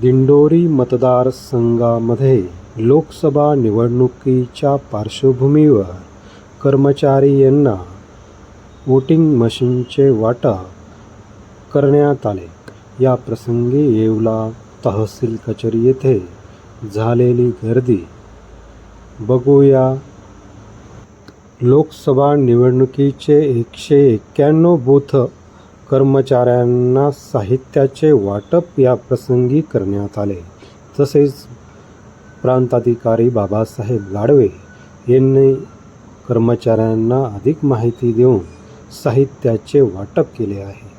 दिंडोरी मतदारसंघामध्ये लोकसभा निवडणुकीच्या पार्श्वभूमीवर कर्मचारी यांना वोटिंग मशीनचे वाटप करण्यात आले. या प्रसंगी येवला तहसील कचेरी येथे झालेली गर्दी. बघूया. लोकसभा निवडणुकीचे एकशे एक्क्याण्णव बूथ कर्मचाऱ्यांना साहित्याचे वाटप या प्रसंगी करण्यात आले. तसेच प्रांताधिकारी बाबासाहेब गाडवे यांनी कर्मचाऱ्यांना अधिक माहिती देऊन साहित्याचे वाटप केले आहे.